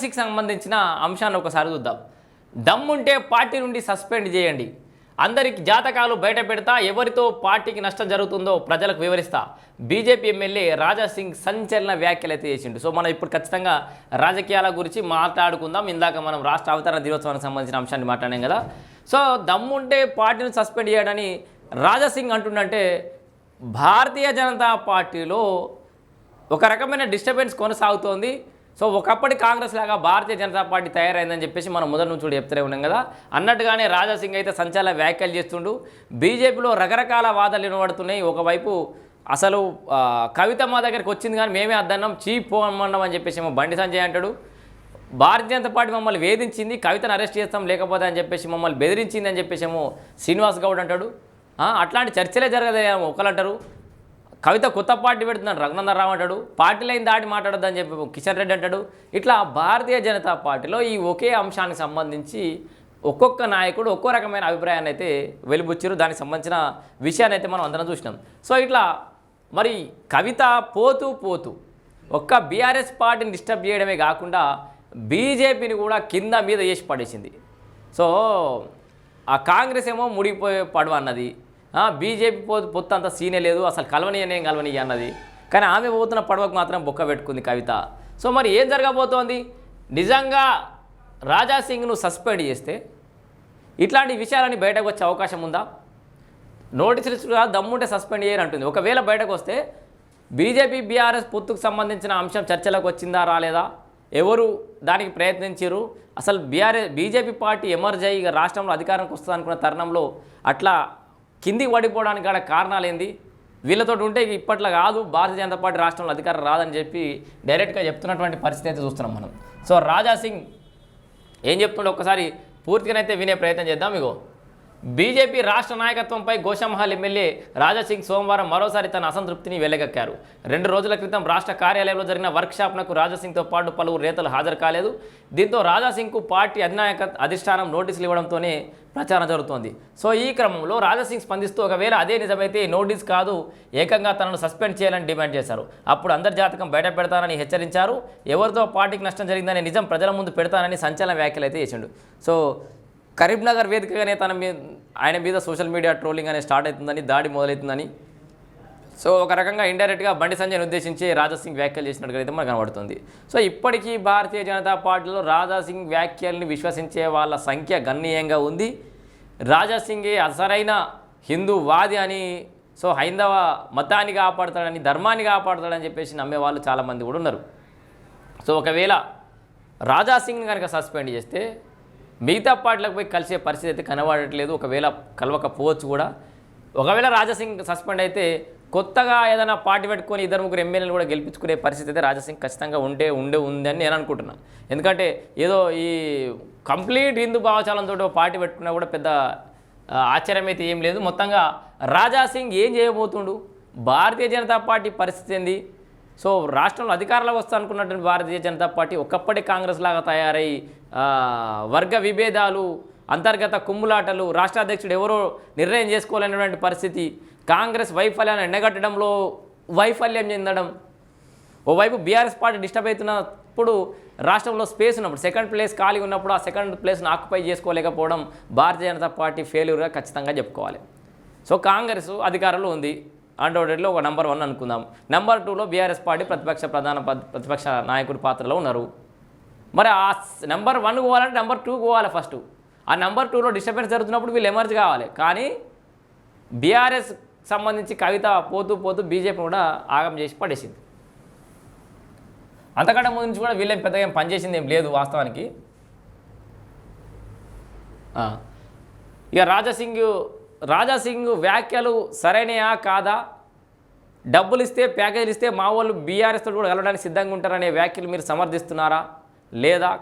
రాజశికి సంబంధించిన అంశాన్ని ఒకసారి చూద్దాం. దమ్ముంటే పార్టీ నుండి సస్పెండ్ చేయండి. అందరికి జాతకాలు బయట పెడతా ఎవరితో పార్టీకి నష్టం జరుగుతుందో ప్రజలకు వివరిస్తా. బీజేపీ ఎమ్మెల్యే రాజా సింగ్ సంచలన వ్యాఖ్యలు అయితే చేసిండు. సో మనం ఇప్పుడు ఖచ్చితంగా రాజకీయాల గురించి మాట్లాడుకుందాం. ఇందాక మనం రాష్ట్ర అవతరణ దినోత్సవానికి సంబంధించిన అంశాన్ని మాట్లాడాం కదా. సో దమ్ముంటే పార్టీని సస్పెండ్ చేయడని రాజా సింగ్ అంటుండంటే భారతీయ జనతా పార్టీలో ఒక రకమైన డిస్టర్బెన్స్ కొనసాగుతోంది. సో ఒకప్పటి కాంగ్రెస్ లాగా భారతీయ జనతా పార్టీ తయారైందని చెప్పేసి మనం మొదటి నుంచి కూడా చెప్తూనే ఉన్నాం కదా. అన్నట్టుగానే రాజా సింగ్ అయితే సంచలన వ్యాఖ్యలు చేస్తుండు. బీజేపీలో రకరకాల వాదాలు వినబడుతున్నాయి. ఒకవైపు అసలు కవిత మా దగ్గరికి వచ్చింది కానీ మేమే అద్దన్నాం చీప్ పోమన్నాం అని చెప్పేసి ఏమో బండి సంజయ్ అంటాడు. భారతీయ జనతా పార్టీ మమ్మల్ని వేధించింది కవితను అరెస్ట్ చేస్తాం లేకపోతే అని చెప్పేసి మమ్మల్ని బెదిరించింది అని చెప్పేసి ఏమో శ్రీనివాస్ గౌడ్ అంటాడు. అట్లాంటి చర్చలే జరగదేమో ఒకరు అంటారు కవిత కొత్త పార్టీ పెడుతున్నాడు రఘునందన్ రావు అంటాడు పార్టీ లైన్ దాటి మాట్లాడొద్దని చెప్పి కిషన్ రెడ్డి అంటాడు. ఇట్లా భారతీయ జనతా పార్టీలో ఈ ఒకే అంశానికి సంబంధించి ఒక్కొక్క నాయకుడు ఒక్కో రకమైన అభిప్రాయాన్ని అయితే వెలిబుచ్చారు. దానికి సంబంధించిన విషయాన్ని అయితే మనం అందరం చూసినాం. సో ఇట్లా మరి కవిత పోతూ పోతూ ఒక్క బీఆర్ఎస్ పార్టీని డిస్టర్బ్ చేయడమే కాకుండా బీజేపీని కూడా కింద మీద చేసి పడేసింది. సో ఆ కాంగ్రెస్ ఏమో ముడిపోయే పడవ అన్నది. బీజేపీ పో పొత్తు అంత సీనే లేదు అసలు కలవనీయనేం కలవనీయ అన్నది. కానీ ఆమె పోతున్న పడవకు మాత్రం బొక్క పెట్టుకుంది కవిత. సో మరి ఏం జరగబోతోంది? నిజంగా రాజా సింగ్ను సస్పెండ్ చేస్తే ఇట్లాంటి విషయాలని బయటకు వచ్చే అవకాశం ఉందా? నోటీసులు ఇచ్చుగా దమ్ముంటే సస్పెండ్ చేయని అంటుంది. ఒకవేళ బయటకు వస్తే బీజేపీ బీఆర్ఎస్ పొత్తుకు సంబంధించిన అంశం చర్చలకు వచ్చిందా రాలేదా? ఎవరు దానికి ప్రయత్నించారు అసలు బీఆర్ఎస్ బీజేపీ పార్టీ ఎమర్జ్ అయ్యి ఇక రాష్ట్రంలో అధికారంకి వస్తుంది అనుకున్న తరుణంలో అట్లా కిందికి పడిపోవడానికి గల కారణాలు ఏంది వీళ్ళతో ఉంటే ఇప్పట్లో కాదు. భారతీయ జనతా పార్టీ రాష్ట్రంలో అధికారం రాదని చెప్పి డైరెక్ట్గా చెప్తున్నటువంటి పరిస్థితి అయితే చూస్తున్నాం మనం. సో రాజా సింగ్ ఏం చెప్తుండే ఒక్కసారి పూర్తిగానైతే వినే ప్రయత్నం చేద్దాం ఇగో. బీజేపీ రాష్ట్ర నాయకత్వంపై గోషామహల్ ఎమ్మెల్యే రాజాసింగ్ సోమవారం మరోసారి తన అసంతృప్తిని వెల్లగక్కారు రెండు రోజుల క్రితం రాష్ట్ర కార్యాలయంలో జరిగిన వర్క్షాప్నకు రాజాసింగ్తో పాటు పలువురు నేతలు హాజరు కాలేదు. దీంతో రాజాసింగ్కు పార్టీ అధినాయక అధిష్టానం నోటీసులు ఇవ్వడంతోనే ప్రచారం జరుగుతోంది. సో ఈ క్రమంలో రాజాసింగ్ స్పందిస్తూ ఒకవేళ అదే నిజమైతే నోటీస్ కాదు ఏకంగా తనను సస్పెండ్ చేయాలని డిమాండ్ చేశారు. అప్పుడు అంతర్జాతకం బయట పెడతానని హెచ్చరించారు. ఎవరితో పార్టీకి నష్టం జరిగిందనే నిజం ప్రజల ముందు పెడతానని సంచలన వ్యాఖ్యలు అయితే చేసిండు. సో కరీంనగర్ వేదికగానే తన మీద ఆయన మీద సోషల్ మీడియా ట్రోలింగ్ అనేది స్టార్ట్ అవుతుందని దాడి మొదలవుతుందని. సో ఒక రకంగా ఇండైరెక్ట్గా బండి సంజయ్ని ఉద్దేశించి రాజాసింగ్ వ్యాఖ్యలు చేసినట్టుగా అయితే మనకు కనబడుతుంది. సో ఇప్పటికీ భారతీయ జనతా పార్టీలో రాజాసింగ్ వ్యాఖ్యల్ని విశ్వసించే వాళ్ళ సంఖ్య గణనీయంగా ఉంది. రాజాసింగే అసరైన హిందూవాది అని సో హైందవ మతాన్ని కాపాడతాడని ధర్మాన్ని కాపాడతాడని చెప్పేసి నమ్మేవాళ్ళు చాలామంది కూడా ఉన్నారు. సో ఒకవేళ రాజా సింగ్ని కనుక సస్పెండ్ చేస్తే మిగతా పార్టీలకు పోయి కలిసే పరిస్థితి అయితే కనబడట్లేదు. ఒకవేళ కలవకపోవచ్చు కూడా. ఒకవేళ రాజాసింగ్ సస్పెండ్ అయితే కొత్తగా ఏదైనా పార్టీ పెట్టుకొని ఇద్దరు ముగ్గురు ఎమ్మెల్యేలు కూడా గెలిపించుకునే పరిస్థితి అయితే రాజాసింగ్ ఖచ్చితంగా ఉంటే ఉండే ఉందని నేను అనుకుంటున్నాను ఎందుకంటే ఏదో ఈ కంప్లీట్ హిందూ భావచాలంతో పార్టీ పెట్టుకున్నా కూడా పెద్ద ఆశ్చర్యం అయితే ఏం లేదు. మొత్తంగా రాజా సింగ్ ఏం చేయబోతుండు? భారతీయ జనతా పార్టీ పరిస్థితి ఏంది? సో రాష్ట్రంలో అధికారంలో వస్తానుకున్నటువంటి భారతీయ జనతా పార్టీ ఒకప్పటి కాంగ్రెస్ లాగా తయారై వర్గ విభేదాలు అంతర్గత కుమ్ములాటలు రాష్ట్ర అధ్యక్షుడు ఎవరో నిర్ణయం చేసుకోలేనటువంటి పరిస్థితి కాంగ్రెస్ వైఫల్యాన్ని ఎండగట్టడంలో వైఫల్యం చెందడం ఓవైపు బీఆర్ఎస్ పార్టీ డిస్టర్బ్ అవుతున్నప్పుడు రాష్ట్రంలో స్పేస్ ఉన్నప్పుడు సెకండ్ ప్లేస్ ఖాళీ ఉన్నప్పుడు ఆ సెకండ్ ప్లేస్ను ఆక్యుపై చేసుకోలేకపోవడం భారతీయ జనతా పార్టీ ఫెయిల్యూర్గా ఖచ్చితంగా చెప్పుకోవాలి. సో కాంగ్రెస్ అధికారంలో ఉంది. అన్డౌటెడ్లో ఒక నెంబర్ వన్ అనుకుందాం. నెంబర్ టూలో బీఆర్ఎస్ పార్టీ ప్రతిపక్ష ప్రధాన ప్రతిపక్ష నాయకుడి పాత్రలో ఉన్నారు. మరి ఆ నెంబర్ వన్ పోవాలంటే నెంబర్ టూ పోవాలి ఫస్ట్ ఆ నెంబర్ టూలో డిస్టర్బెన్స్ జరుగుతున్నప్పుడు వీళ్ళు ఎమర్జ్ కావాలి. కానీ బీఆర్ఎస్ సంబంధించి కవిత పోతూ పోతూ బీజేపీ కూడా ఆగం చేసి పడేసింది. అంతకంటే ముందు నుంచి కూడా వీళ్ళేం పెద్దగా ఏం పనిచేసింది ఏం లేదు వాస్తవానికి. ఇక రాజాసింగ్ రాజాసింగ్ వ్యాఖ్యలు సరైనయా కాదా? డబ్బులు ఇస్తే ప్యాకేజీలు ఇస్తే మా వాళ్ళు బీఆర్ఎస్తో కూడా వెళ్ళడానికి సిద్ధంగా ఉంటారనే వ్యాఖ్యలు మీరు సమర్థిస్తున్నారా? లేదా